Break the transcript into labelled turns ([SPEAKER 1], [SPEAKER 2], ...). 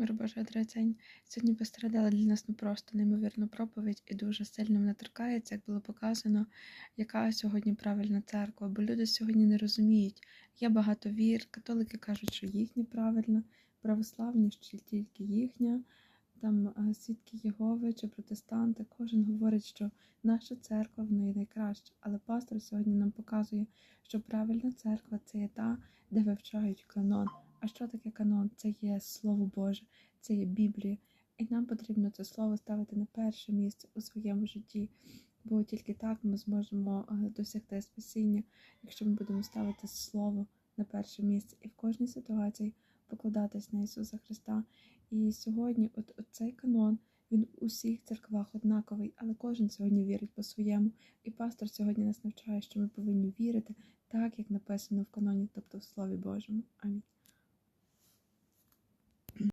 [SPEAKER 1] Мир Божий одрицянь. Сьогодні пострадала для нас не просто неймовірну проповідь і дуже сильно мене торкається, як було показано, яка сьогодні правильна церква. Бо люди сьогодні не розуміють. Є багато вір, католики кажуть, що їхня правильна, православні, що тільки їхня, там е, свідки Єгови чи протестанти. Кожен говорить, що наша церква в неї найкраща. Але пастор сьогодні нам показує, що правильна церква це є та, де вивчають канон. А що таке канон? Це є Слово Боже, це є Біблія. І нам потрібно це слово ставити на перше місце у своєму житті. Бо тільки так ми зможемо е, досягти спасіння, якщо ми будемо ставити слово на перше місце і в кожній ситуації покладатись на Ісуса Христа. І сьогодні, от, от цей канон, він у всіх церквах однаковий, але кожен сьогодні вірить по-своєму. І пастор сьогодні нас навчає, що ми повинні вірити так, як написано в каноні, тобто в Слові Божому. Амінь.